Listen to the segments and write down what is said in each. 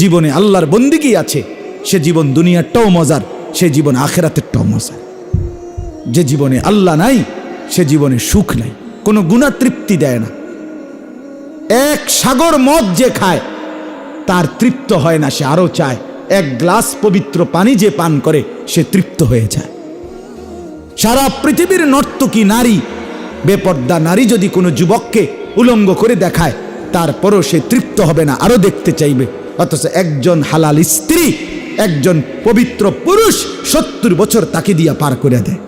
জীবনে আল্লাহর বন্দিগি আছে। সে জীবন দুনিয়ারটাও মজার, সে জীবন আখেরাতেরটাও মজার। যে জীবনে আল্লাহ নাই, সে জীবনে সুখ নাই, কোনো গুণা তৃপ্তি দেয় না। এক সাগর মদ যে খায়, তার তৃপ্ত হয় না, সে আরও চায়। এক গ্লাস পবিত্র পানি যে পান করে, সে তৃপ্ত হয়ে যায়। সারা পৃথিবীর নর্তকী নারী, বেপর্দা নারী যদি কোনো যুবককে উলঙ্গ করে দেখায়, তারপরও সে তৃপ্ত হবে না আরও দেখতে চাইবে। অথচ একজন হালাল স্ত্রী, একজন পবিত্র পুরুষ সত্তর বছর তাকে দিয়া পার করে দেয়।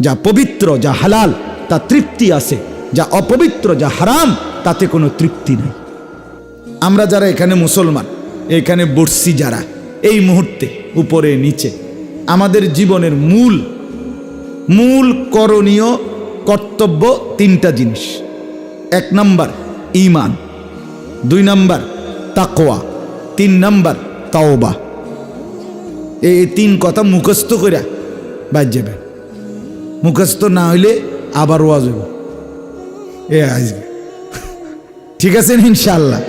যা পবিত্র, যা হালাল, তা তৃপ্তি আছে। যা অপবিত্র, যা হারাম, তাতে কোনো তৃপ্তি নেই। আমরা যারা এখানে মুসলমান, এখানে বর্ষি যারা, এই মুহূর্তে, উপরে, নিচে, আমাদের জীবনের মূল মূল করণীয় কর্তব্য তিনটা জিনিস। এক নাম্বার ইমান দুই নাম্বার তাকোয়া তিন নাম্বার তাওবা। এই তিন কথা মুখস্থ করে বাজ যাবে। মুখস্থ না হইলে আবার ওয়াজ হইব। এ আসবে ঠিক আছে ইনশাল্লাহ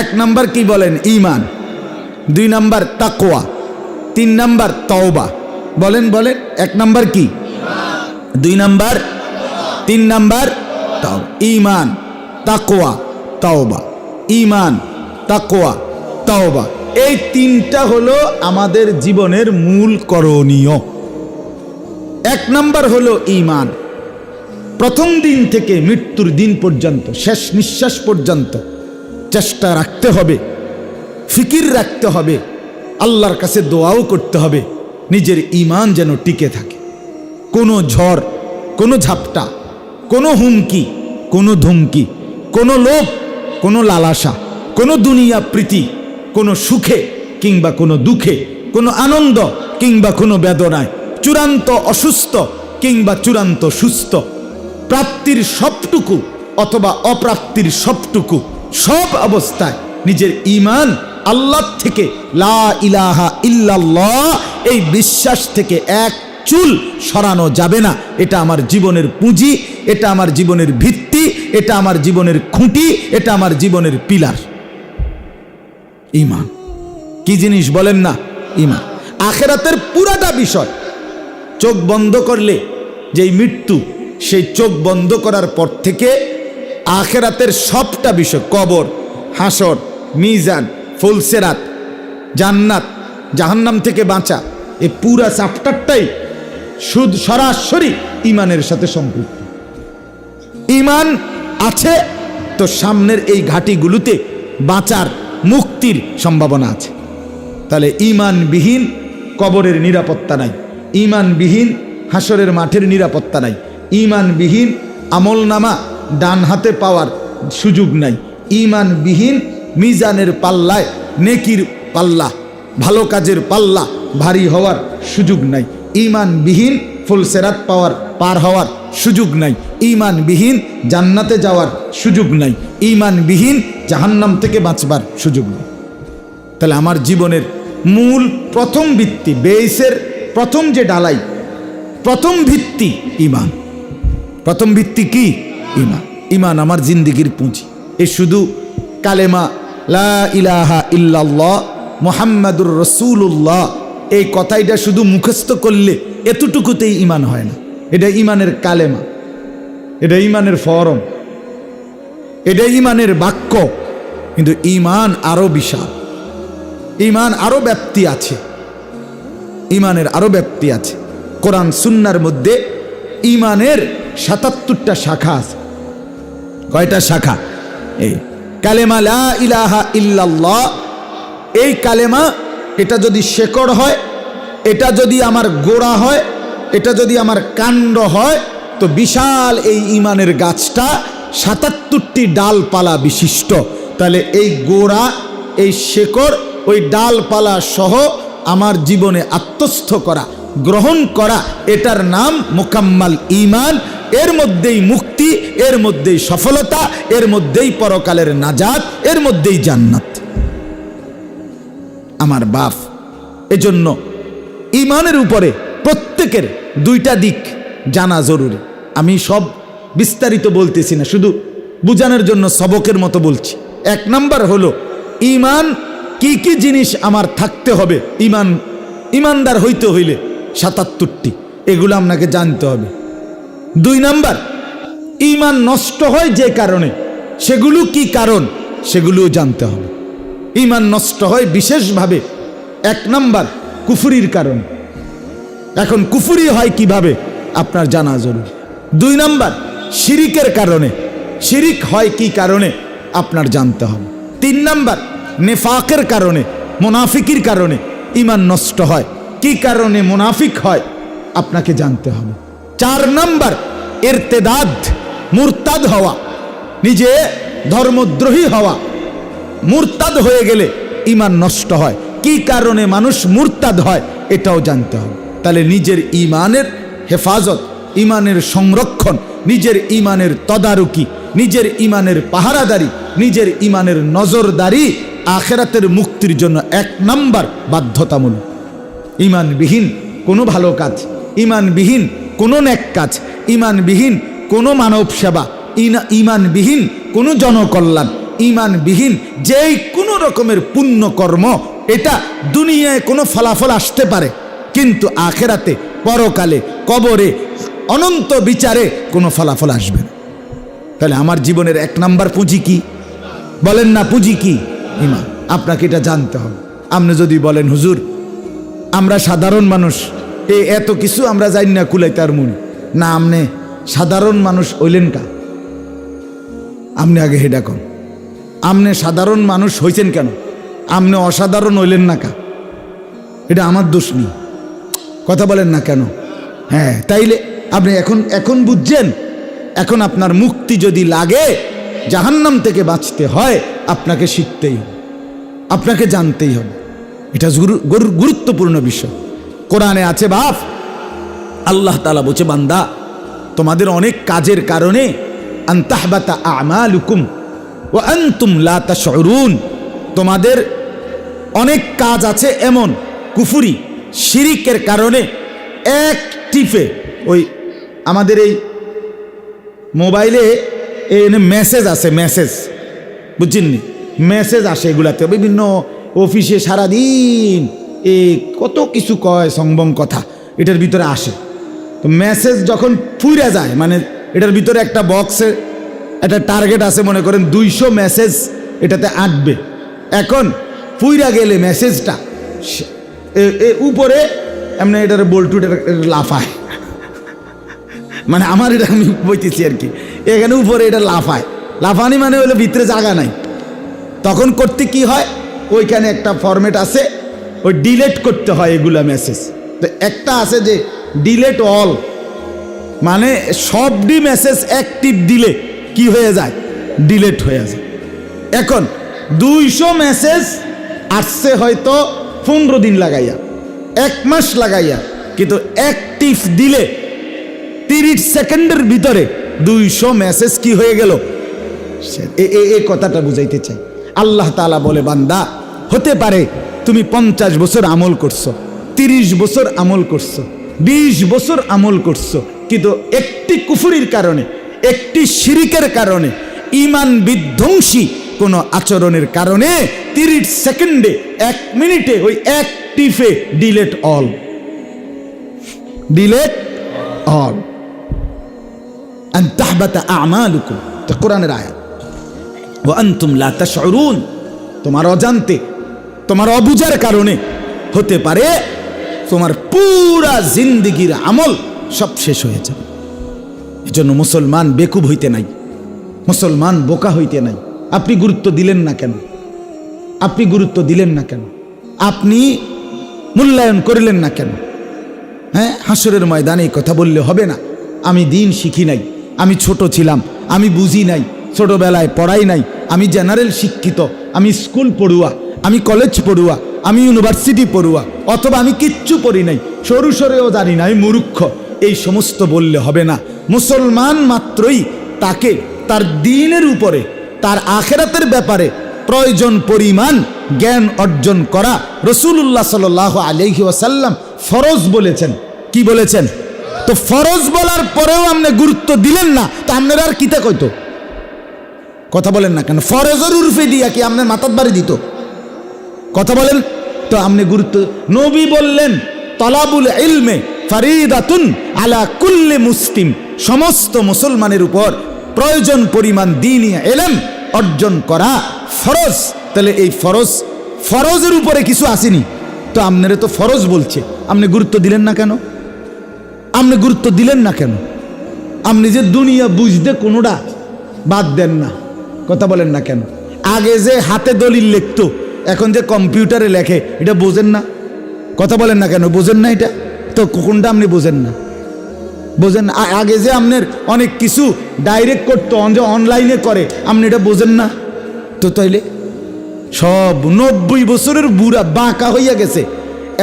এক নাম্বার কি বলেন? ইমান দুই নাম্বার তাকোয়া তিন নাম্বার তওবা। বলেন বলেন, এক নাম্বার কি? দুই নাম্বার তিন নাম্বার তাও ইমান তাকোয়া তাওবা। ইমান তাকোয়া তাওবা। এই তিনটা হলো আমাদের জীবনের মূল করণীয়। এক নাম্বার হলো ইমান প্রথম দিন থেকে মৃত্যুর দিন পর্যন্ত, শেষ নিঃশ্বাস পর্যন্ত চেষ্টা রাখতে হবে, ফিকির রাখতে হবে, আল্লাহর কাছে দোয়াও করতে হবে, নিজের ইমান যেন টিকে থাকে। কোনো ঝড়, কোনো ঝাপটা, কোনো হুমকি, কোনো ধুমকি, কোনো লোভ, কোনো লালাসা কোনো দুনিয়া প্রীতি, কোনো সুখে কিংবা কোনো দুঃখে, কোনো আনন্দ কিংবা কোনো বেদনায়, চূড়ান্ত অসুস্থ কিংবা চূড়ান্ত সুস্থ। প্রাপ্তির সবটুকু অথবা অপ্রাপ্তির সবটুকু সব অবস্থায় নিজের ইমান আল্লাহ থেকে লা ইলাহা ইল্লাল্লাহ এই বিশ্বাস থেকে এক চুল সরানো যাবে না। এটা আমার জীবনের পুঁজি, এটা আমার জীবনের ভিত্তি, এটা আমার জীবনের খুঁটি, এটা আমার জীবনের পিলার। ইমান। কি জিনিস বলেন না? ইমান। আখেরাতের পুরাটা বিষয়, চোখ বন্ধ করলে যেই মৃত্যু, সেই চোখ বন্ধ করার পর থেকে আখেরাতের সবটা বিষয়, কবর, হাসর, মিজান, ফুলসেরাত, জান্নাত, জাহান্নাম থেকে বাঁচা এই পুরা চ্যাপ্টারটাই সুদ সরাসরি ইমানের সাথে সম্পৃক্ত। ইমান আছে, তো সামনের এই ঘাটিগুলোতে বাঁচার মুক্তির সম্ভাবনা আছে। তাহলে ইমানবিহীন কবরের নিরাপত্তা নাই। ইমানবিহীন হাসরের মাঠের নিরাপত্তা নাই। ইমানবিহীন আমল নামা ডান হাতে পাওয়ার সুযোগ নাই। ইমানবিহীন মিজানের পাল্লায় নেকির পাল্লা, ভালো কাজের পাল্লা, ভারী হওয়ার সুযোগ নাই। ইমানবিহীন ফুলসেরাত পাওয়ার, পার হওয়ার সুযোগ নাই। ইমানবিহীন জান্নাতে যাওয়ার সুযোগ নাই। ইমানবিহীন জাহান্নাম থেকে বাঁচবার সুযোগ নেই। তাহলে আমার জীবনের মূল প্রথম ভিত্তি বেসের প্রথম যে ডালাই, প্রথম ভিত্তি ইমান প্রথম ভিত্তি কি? ইমান ইমান আমার জিন্দিগির পুঁজি। এ শুধু কালেমা, লা ইলাহা ইল্লাল্লাহ, মোহাম্মদুর রসুল্লাহ এই কথাইটা শুধু মুখস্থ করলে এতটুকুতেই ইমান হয় না। এটা ইমানের কালেমা। এটা ইমানের ফরম। এটা ইমানের বাক্য। কিন্তু ইমান আরও বিশাল। ইমান আরও ব্যাপ্তি আছে। ইমানের আরও ব্যাপ্তি আছে। কোরআন সুন্নার মধ্যে ইমানের সাতাত্তরটা শাখা আছে। কয়টা শাখা? এই কালেমা লা ইলাহা ইল্লাল্লাহ। এই কালেমা, এটা যদি শেকড় হয় এটা যদি আমার গোড়া হয়, এটা যদি আমার কাণ্ড হয়, তো বিশাল এই ইমানের গাছটা সাতাত্তরটি ডালপালা বিশিষ্ট। তাহলে এই গোড়া, এই শেকড়, ওই ডালপালা সহ আমার জীবনে আত্মস্থ করা, গ্রহণ করা, এটার নাম মোকাম্মাল ইমান এর মধ্যেই মুক্তি, এর মধ্যেই সফলতা, এর মধ্যেই পরকালের নাজাত, এর মধ্যেই জান্নাত। আমার বাপ, এজন্য ইমানের উপরে প্রত্যেকের দুইটা দিক জানা জরুরি। আমি সব বিস্তারিত বলতেছি না, শুধু বুঝানোর জন্য সবকের মতো বলছি। এক নাম্বার হলো ইমান কি কি জিনিস আমার থাকতে হবে? ইমান ইমানদার হইতে হইলে সাতাত্তরটি, এগুলো আপনাকে জানতে হবে। দুই নাম্বার ইমান নষ্ট হয় যে কারণে, সেগুলো কি কারণ, সেগুলোও জানতে হবে। ইমান নষ্ট হয় বিশেষভাবে। এক নাম্বার কুফুরির কারণ। এখন কুফুরি হয় কীভাবে? আপনার জানা জরুরি। দুই নাম্বার, শিরিকের কারণে। শিরিক হয় কি কারণে? আপনার জানতে হবে। তিন নাম্বার, নেফাকের কারণে, মোনাফিকির কারণে ইমান নষ্ট হয়। কি কারণে মোনাফিক হয়? আপনাকে জানতে হবে। চার নাম্বার, এরতেদাদ, মুরতাদ হওয়া। নিজে ধর্মদ্রোহী হওয়া। মুরতাদ হয়ে গেলে ইমান নষ্ট হয়। কি কারণে মানুষ মুরতাদ হয়, এটাও জানতে হবে। তাহলে নিজের ইমানের হেফাজত, ইমানের সংরক্ষণ, নিজের ইমানের তদারকি, নিজের ইমানের পাহারাদারি, নিজের ইমানের নজরদারি আখেরাতের মুক্তির জন্য এক নাম্বার বাধ্যতামূলক। ইমানবিহীন কোনো ভালো কাজ, ইমানবিহীন কোনো ন্যাক কাজ, ইমানবিহীন কোনো মানব সেবা ইমানবিহীন কোনো জনকল্যাণ, ইমানবিহীন যেই কোনো রকমের পুণ্যকর্ম এটা দুনিয়ায় কোনো ফলাফল আসতে পারে, কিন্তু আখেরাতে, পরকালে, কবরে, অনন্ত বিচারে কোনো ফলাফল আসবে না। তাহলে আমার জীবনের এক নাম্বার পুঁজি কি? বলেন না পুঁজি কি? ইমান আপনাকে এটা জানতে হবে। আপনি যদি বলেন, হুজুর, আমরা সাধারণ মানুষ, এ এত কিছু আমরা জানি না কুলাইতার মুন না, আপনি সাধারণ মানুষ হইলেন কা? আপনি আগে হেডা কন। আমনে সাধারণ মানুষ হইছেন কেন? আমনে অসাধারণ হইলেন না কা। এটা আমার দোষ নেই। কথা বলেন না কেন? হ্যাঁ তাইলে আপনি এখন এখন বুঝছেন? এখন আপনার মুক্তি যদি লাগে, জাহান্নাম থেকে বাঁচতে হয়, আপনাকে শিখতেই হবে। আপনাকে জানতেই হবে। এটা গুরু- গুরু- গুরুত্বপূর্ণ বিষয়। কোরআনে আছে বাপ, আল্লাহ তালা বলছে, বান্দা, তোমাদের অনেক কাজের কারণে আন্তাহবাতা আমালুকুম ও আন্তুম লা তাশউরুন, তোমাদের অনেক কাজ আছে এমন কুফুরি, শিরিকের কারণে এক টিপে ওই আমাদের এই মোবাইলে এনে মেসেজ আছে, মেসেজ, বুঝছেননি? মেসেজ আসে এগুলাতে, বিভিন্ন অফিসে সারাদিন এ কত কিছু কয় সংবং কথা, এটার ভিতরে আসে। তো মেসেজ যখন ফুইরা যায় মানে এটার ভিতরে একটা বক্সে একটা টার্গেট আছে, মনে করেন দুইশো মেসেজ এটাতে আঁটবে। এখন ফুইরা গেলে মেসেজটা। উপরে, এমনি এটার বল্টু লাফায়। মানে আমার এটা আমি বইতেছি আর কি। এখানে উপরে এটা লাফায়। লাফানি মানে হলো ভিতরে জায়গা নাই। তখন করতে কি হয়? ওইখানে একটা ফরম্যাট আছে, ওই ডিলেট করতে হয় এগুলা মেসেজ তো একটা আছে যে ডিলেট অল মানে সবডি মেসেজ অ্যাক্টিভ দিলে কি হয়ে যায়? ডিলেট হয়ে যায়। এখন দুইশো মেসেজ আসছে হয়তো পনেরো দিন লাগাইয়া, এক মাস লাগাইয়া, কিন্তু অ্যাক্টিভ দিলে তিরিশ সেকেন্ডের ভিতরে দুইশো মেসেজ কি হয়ে গেল? এ কথাটা বুঝাইতে চাই। আল্লাহ তালা বলে, বান্দা, হতে পারে তুমি পঞ্চাশ বছর আমল করছ, তিরিশ বছর আমল করছ, বিশ বছর আমল করছ, কিন্তু একটি কুফুরির কারণে, একটি শিরিকের কারণে, ইমান বিধ্বংসী কোনো আচরণের কারণে তিরিশ সেকেন্ডে এক মিনিটে ওই এক টিফে ডিলেট অল। Delete all. কোরআনের তোমার অজান্তে, তোমার অবুজার কারণে হতে পারে তোমার পুরা জিন্দিগির আমল সব শেষ হয়ে যাবে। এজন্য মুসলমান বেকুব হইতে নাই, মুসলমান বোকা হইতে নাই। আপনি গুরুত্ব দিলেন না কেন? আপনি গুরুত্ব দিলেন না কেন? আপনি মূল্যায়ন করিলেন না কেন? হ্যাঁ হাসরের ময়দানে এই কথা বললে হবে না। আমি দিন শিখি নাই, আমি ছোট ছিলাম, আমি বুঝি নাই, ছোটবেলায় পড়াই নাই, আমি জেনারেল শিক্ষিত, আমি স্কুল পড়ুয়া, আমি কলেজ পড়ুয়া, আমি ইউনিভার্সিটি পড়ুয়া, অথবা আমি কিচ্ছু পড়ি নাই, সরু সরেও জানি না আমি মূর্খ, এই সমস্ত বললে হবে না। মুসলমান মাত্রই তাকে তার দিনের উপরে তার আখেরাতের ব্যাপারে প্রয়োজন, পরিমাণ, জ্ঞান অর্জন করা রসুল্লাহ সাল আলহি ওয়াসাল্লাম ফরজ বলেছেন। কি বলেছেন? তো ফরজ বলার পরেও আপনি গুরুত্ব দিলেন না, তো আপনারা আর কিতা কইতো? কথা বলেন না কেন? ফরজের উরফে দিয়া কি আপনার মাথার বাড়ি দিত? কথা বলেন। তো আপনি গুরুত্ব, নবী বললেন, তলাবুল ইলমে ফারিদাতুন আলা কুল্লে মুসলিম। সমস্ত মুসলমানের উপর প্রয়োজন, পরিমাণ দিনই এলেম অর্জন করা ফরজ। তাহলে এই ফরজ, ফরজের উপরে কিছু আসেনি। তো আপনারে তো ফরজ বলছে। আপনি গুরুত্ব দিলেন না কেন? আপনি গুরুত্ব দিলেন না কেন? আপনি যে দুনিয়া বুঝতে কোনোটা বাদ দেন না। কথা বলেন না কেন? আগে যে হাতে দলিল লিখতো, এখন যে কম্পিউটারে লেখে, এটা বোঝেন না? কথা বলেন না কেন? বোঝেন না এটা? তো কোনটা আপনি বোঝেন না? বোঝেন আগে যে আপনার অনেক কিছু ডাইরেক্ট করতো যে অনলাইনে করে, আপনি এটা বোঝেন না? তো তাইলে সব নব্বই বছরের বুড়া বাঁকা হইয়া গেছে।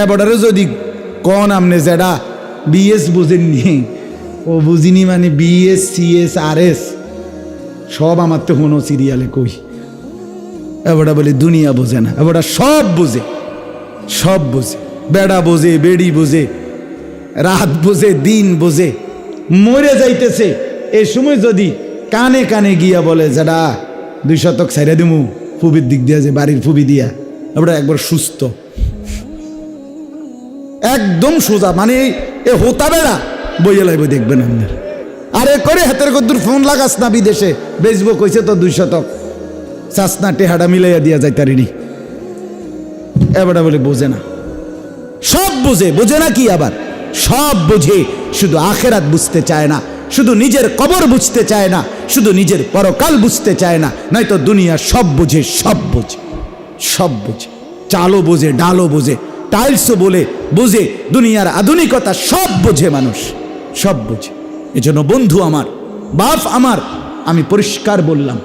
এবারে যদি কন আপনি যেটা বিএস বুঝেননি, ও বুঝিনি মানে বিএস সিএস আর এস সব আমার তো হনো সিরিয়ালে কই। এবারটা বলি দুনিয়া বোঝে না, এবারটা সব বোঝে সব বোঝে। বেড়া বোঝে, বেড়ি বোঝে, রাত বোঝে, দিন বোঝে। মরে যাইতেছে। এই সময় যদি কানে কানে গিয়া বলে যারা দুই শতক সাইরা দিমু, ফুবির দিক দিয়া যে, বাড়ির ফুবি দিয়া, আমরা একবার সুস্থ। একদম সোজা মানে এ হোতা বেড়া বইয়ে লাইব, দেখবেন আপনার। আরে করে হাতের কদ্দুর ফোন লাগাস না বিদেশে, বেচবো কইছে তো দুই শতক। চাষনা টেহাডা মিলাইয়া দিয়া যায় তারিনি এবারে বলে, বোঝে না। সব বোঝে বোঝে না কি আবার? সব বোঝে। শুধু আখেরাত বুঝতে চায় না, শুধু নিজের কবর বুঝতে চায় না, শুধু নিজের পরকাল বুঝতে চায় না, নয়তো দুনিয়া সব বোঝে সব বোঝে সব বোঝে, চালও বোঝে, ডালও বোঝে, টাইলসও বলে, বোঝে, দুনিয়ার আধুনিকতা সব বোঝে মানুষ, সব বোঝে। এজন্য বন্ধু আমার, বাপ আমার, আমি পরিষ্কার বললাম